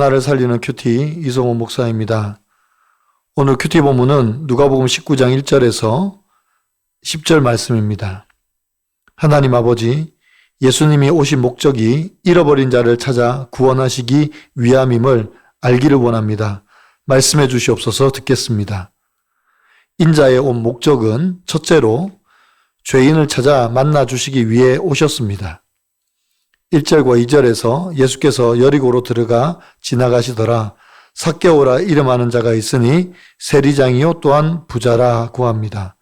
나를 살리는 큐티 이성호 목사입니다. 오늘 큐티 본문은 누가복음 19장 1절에서 10절 말씀입니다. 하나님 아버지, 예수님이 오신 목적이 잃어버린 자를 찾아 구원하시기 위함임을 알기를 원합니다. 말씀해 주시옵소서 듣겠습니다. 인자의 온 목적은 첫째로 죄인을 찾아 만나 주시기 위해 오셨습니다. 1절과 2절에서 예수께서 여리고로 들어가 지나가시더라. 삭개오라 이름하는 자가 있으니 세리장이요 또한 부자라 구합니다.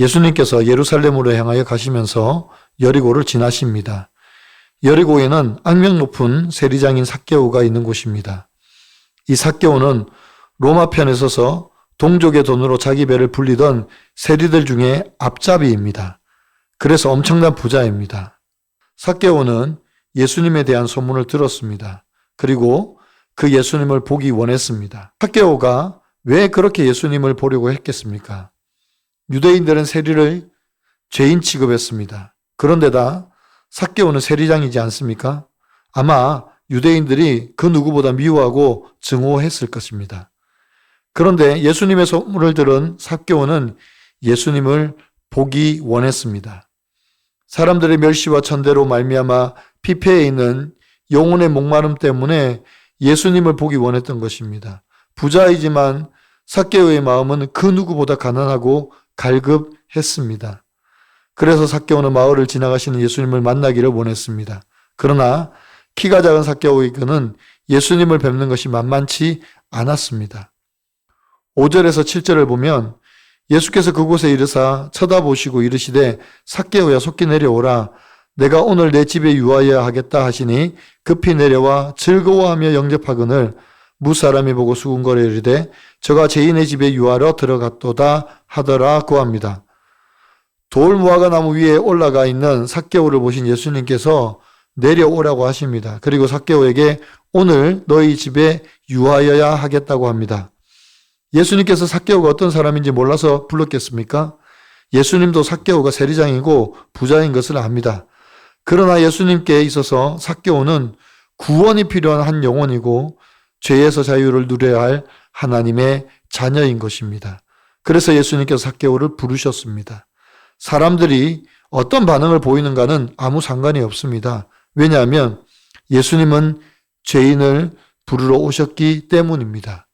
예수님께서 예루살렘으로 향하여 가시면서 여리고를 지나십니다. 여리고에는 악명 높은 세리장인 삭개오가 있는 곳입니다. 이 삭개오는 로마 편에 서서 동족의 돈으로 자기 배를 불리던 세리들 중에 앞잡이입니다. 그래서 엄청난 부자입니다. 삭개오는 예수님에 대한 소문을 들었습니다. 그리고 그 예수님을 보기 원했습니다. 삭개오가 왜 그렇게 예수님을 보려고 했겠습니까? 유대인들은 세리를 죄인 취급했습니다. 그런데다 삭개오는 세리장이지 않습니까? 아마 유대인들이 그 누구보다 미워하고 증오했을 것입니다. 그런데 예수님의 소문을 들은 삭개오는 예수님을 보기 원했습니다. 사람들의 멸시와 천대로 말미암아 피폐해 있는 영혼의 목마름 때문에 예수님을 보기 원했던 것입니다. 부자이지만 삭개오의 마음은 그 누구보다 가난하고 갈급했습니다. 그래서 삭개오는 마을을 지나가시는 예수님을 만나기를 원했습니다. 그러나 키가 작은 삭개오에게는 예수님을 뵙는 것이 만만치 않았습니다. 5절에서 7절을 보면 예수께서 그곳에 이르사 쳐다보시고 이르시되 삭개오야 속히 내려오라 내가 오늘 내 집에 유하여야 하겠다 하시니 급히 내려와 즐거워하며 영접하거늘 무사람이 보고 수군거려 이르되 저가 제인의 집에 유하러 들어갔도다 하더라 고합니다. 돌 무화과 나무 위에 올라가 있는 삭개오를 보신 예수님께서 내려오라고 하십니다. 그리고 삭개오에게 오늘 너희 집에 유하여야 하겠다고 합니다. 예수님께서 삭개오가 어떤 사람인지 몰라서 불렀겠습니까? 예수님도 삭개오가 세리장이고 부자인 것을 압니다. 그러나 예수님께 있어서 삭개오는 구원이 필요한 한 영혼이고 죄에서 자유를 누려야 할 하나님의 자녀인 것입니다. 그래서 예수님께서 삭개오를 부르셨습니다. 사람들이 어떤 반응을 보이는가는 아무 상관이 없습니다. 왜냐하면 예수님은 죄인을 부르러 오셨기 때문입니다.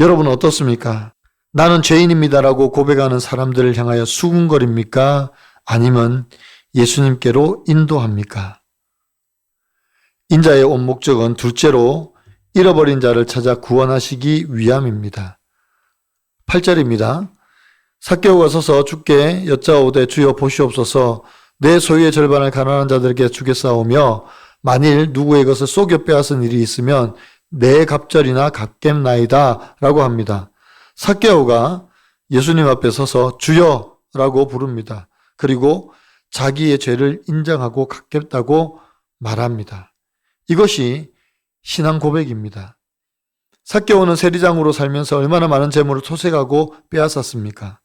여러분 어떻습니까? 나는 죄인입니다라고 고백하는 사람들을 향하여 수군거립니까? 아니면 예수님께로 인도합니까? 인자의 온 목적은 둘째로 잃어버린 자를 찾아 구원하시기 위함입니다. 8절입니다. 삭개오가 서서 주께 여짜오되 주여 보시옵소서 내 소유의 절반을 가난한 자들에게 주겠사오며 만일 누구의 것을 속여 빼앗은 일이 있으면 내 갑절이나 갚겠나이다 라고 합니다. 삭개오가 예수님 앞에 서서 주여 라고 부릅니다. 그리고 자기의 죄를 인정하고 갚겠다고 말합니다. 이것이 신앙 고백입니다. 삭개오는 세리장으로 살면서 얼마나 많은 재물을 토색하고 빼앗았습니까?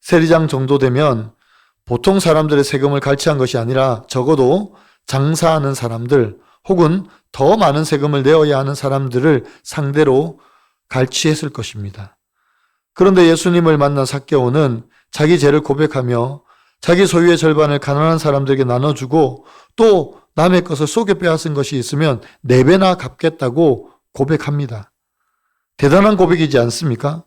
세리장 정도 되면 보통 사람들의 세금을 갈취한 것이 아니라 적어도 장사하는 사람들 혹은 더 많은 세금을 내어야 하는 사람들을 상대로 갈취했을 것입니다. 그런데 예수님을 만난 삭개오는 자기 죄를 고백하며 자기 소유의 절반을 가난한 사람들에게 나눠주고 또 남의 것을 속여 빼앗은 것이 있으면 네 배나 갚겠다고 고백합니다. 대단한 고백이지 않습니까?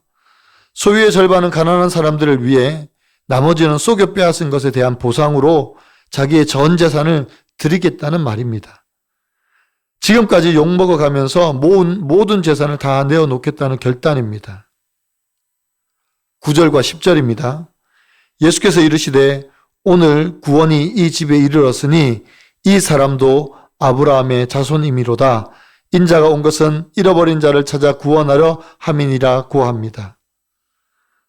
소유의 절반은 가난한 사람들을 위해 나머지는 속여 빼앗은 것에 대한 보상으로 자기의 전 재산을 드리겠다는 말입니다. 지금까지 욕먹어 가면서 모은 모든 재산을 다 내어놓겠다는 결단입니다. 9절과 10절입니다. 예수께서 이르시되 오늘 구원이 이 집에 이르렀으니 이 사람도 아브라함의 자손이미로다. 인자가 온 것은 잃어버린 자를 찾아 구원하려 함이니라 고합니다.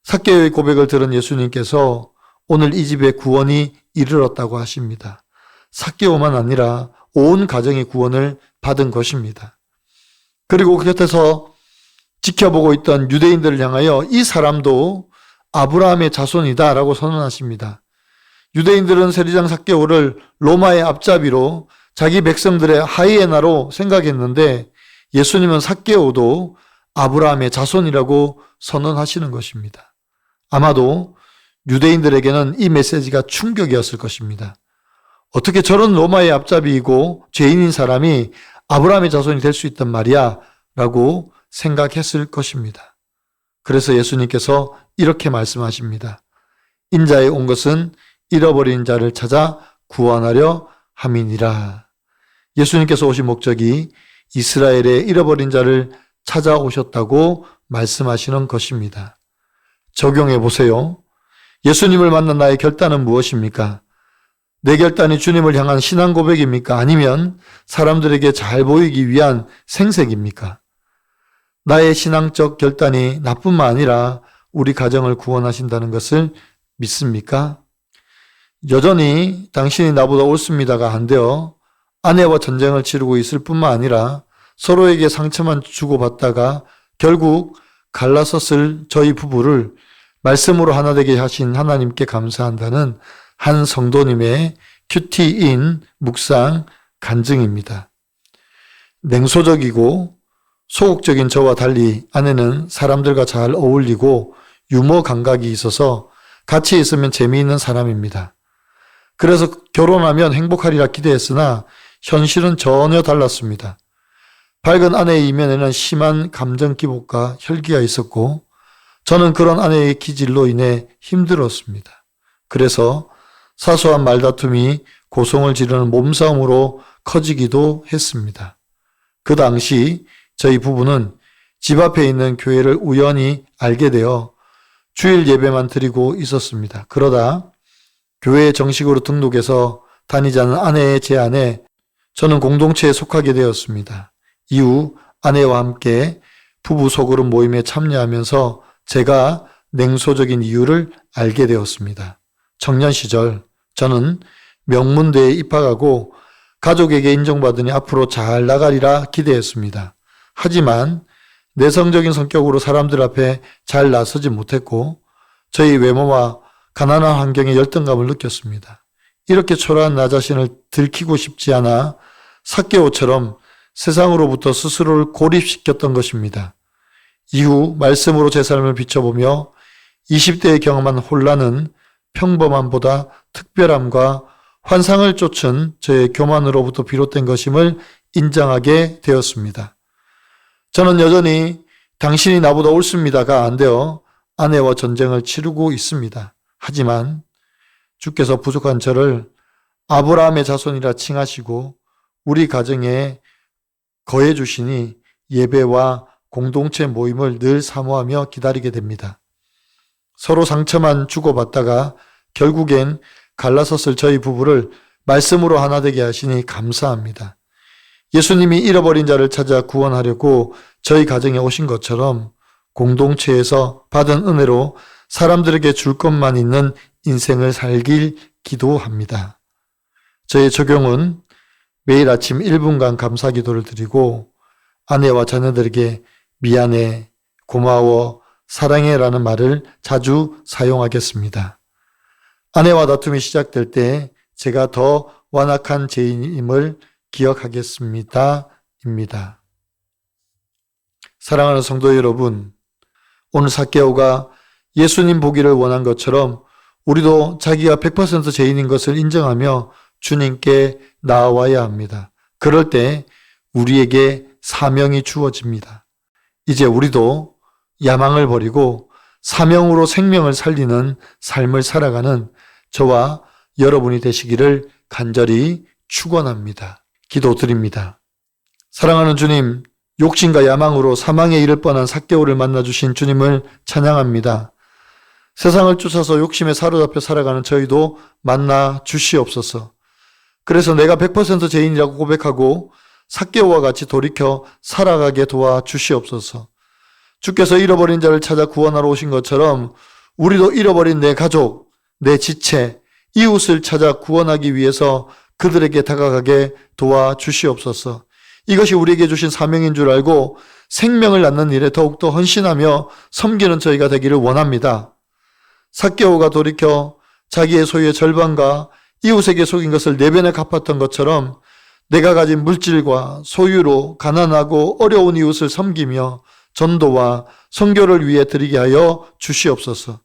삭개의 고백을 들은 예수님께서 오늘 이 집에 구원이 이르렀다고 하십니다. 삭개오만 아니라 온 가정의 구원을 받은 것입니다. 그리고 그 곁에서 지켜보고 있던 유대인들을 향하여 이 사람도 아브라함의 자손이다 라고 선언하십니다. 유대인들은 세리장 삭개오를 로마의 앞잡이로 자기 백성들의 하이에나로 생각했는데 예수님은 삭개오도 아브라함의 자손이라고 선언하시는 것입니다. 아마도 유대인들에게는 이 메시지가 충격이었을 것입니다. 어떻게 저런 로마의 앞잡이이고 죄인인 사람이 아브라함의 자손이 될 수 있단 말이야 라고 생각했을 것입니다. 그래서 예수님께서 이렇게 말씀하십니다. 인자에 온 것은 잃어버린 자를 찾아 구원하려 함이니라. 예수님께서 오신 목적이 이스라엘의 잃어버린 자를 찾아오셨다고 말씀하시는 것입니다. 적용해 보세요. 예수님을 만난 나의 결단은 무엇입니까? 내 결단이 주님을 향한 신앙 고백입니까? 아니면 사람들에게 잘 보이기 위한 생색입니까? 나의 신앙적 결단이 나뿐만 아니라 우리 가정을 구원하신다는 것을 믿습니까? 여전히 당신이 나보다 옳습니다가 안 되어 아내와 전쟁을 치르고 있을 뿐만 아니라 서로에게 상처만 주고받다가 결국 갈라섰을 저희 부부를 말씀으로 하나 되게 하신 하나님께 감사한다는 한 성도님의 큐티인 묵상 간증입니다. 냉소적이고 소극적인 저와 달리 아내는 사람들과 잘 어울리고 유머 감각이 있어서 같이 있으면 재미있는 사람입니다. 그래서 결혼하면 행복하리라 기대했으나 현실은 전혀 달랐습니다. 밝은 아내의 이면에는 심한 감정 기복과 혈기가 있었고 저는 그런 아내의 기질로 인해 힘들었습니다. 그래서 사소한 말다툼이 고성을 지르는 몸싸움으로 커지기도 했습니다. 그 당시 저희 부부는 집 앞에 있는 교회를 우연히 알게 되어 주일 예배만 드리고 있었습니다. 그러다 교회에 정식으로 등록해서 다니자는 아내의 제안에 저는 공동체에 속하게 되었습니다. 이후 아내와 함께 부부 소그룹 모임에 참여하면서 제가 냉소적인 이유를 알게 되었습니다. 청년 시절 저는 명문대에 입학하고 가족에게 인정받으니 앞으로 잘 나가리라 기대했습니다. 하지만 내성적인 성격으로 사람들 앞에 잘 나서지 못했고 저희 외모와 가난한 환경에 열등감을 느꼈습니다. 이렇게 초라한 나 자신을 들키고 싶지 않아 사개오처럼 세상으로부터 스스로를 고립시켰던 것입니다. 이후 말씀으로 제 삶을 비춰보며 20대에 경험한 혼란은 평범함보다 특별함과 환상을 쫓은 저의 교만으로부터 비롯된 것임을 인정하게 되었습니다. 저는 여전히 당신이 나보다 옳습니다가 안 되어 아내와 전쟁을 치르고 있습니다. 하지만 주께서 부족한 저를 아브라함의 자손이라 칭하시고 우리 가정에 거해 주시니 예배와 공동체 모임을 늘 사모하며 기다리게 됩니다. 서로 상처만 주고받다가 결국엔 갈라섰을 저희 부부를 말씀으로 하나 되게 하시니 감사합니다. 예수님이 잃어버린 자를 찾아 구원하려고 저희 가정에 오신 것처럼 공동체에서 받은 은혜로 사람들에게 줄 것만 있는 인생을 살길 기도합니다. 저의 적용은 매일 아침 1분간 감사 기도를 드리고 아내와 자녀들에게 미안해, 고마워, 사랑해 라는 말을 자주 사용하겠습니다. 아내와 다툼이 시작될 때 제가 더 완악한 죄인임을 기억하겠습니다. 입니다. 사랑하는 성도 여러분, 오늘 사케오가 예수님 보기를 원한 것처럼 우리도 자기가 100% 죄인인 것을 인정하며 주님께 나와야 합니다. 그럴 때 우리에게 사명이 주어집니다. 이제 우리도 야망을 버리고 사명으로 생명을 살리는 삶을 살아가는 저와 여러분이 되시기를 간절히 축원합니다. 기도드립니다. 사랑하는 주님, 욕심과 야망으로 사망에 이를 뻔한 사개오를 만나 주신 주님을 찬양합니다. 세상을 쫓아서 욕심에 사로잡혀 살아가는 저희도 만나 주시옵소서. 그래서 내가 100% 죄인이라고 고백하고 사개오와 같이 돌이켜 살아가게 도와 주시옵소서. 주께서 잃어버린 자를 찾아 구원하러 오신 것처럼 우리도 잃어버린 내 가족, 내 지체, 이웃을 찾아 구원하기 위해서 그들에게 다가가게 도와 주시옵소서. 이것이 우리에게 주신 사명인 줄 알고 생명을 낳는 일에 더욱더 헌신하며 섬기는 저희가 되기를 원합니다. 사개오가 돌이켜 자기의 소유의 절반과 이웃에게 속인 것을 내변에 갚았던 것처럼 내가 가진 물질과 소유로 가난하고 어려운 이웃을 섬기며 전도와 선교를 위해 드리게 하여 주시옵소서.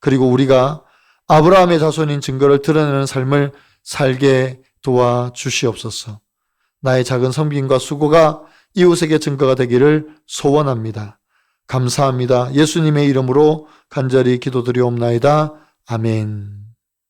그리고 우리가 아브라함의 자손인 증거를 드러내는 삶을 살게 도와 주시옵소서. 나의 작은 섬김과 수고가 이웃에게 증거가 되기를 소원합니다. 감사합니다. 예수님의 이름으로 간절히 기도드리옵나이다. 아멘.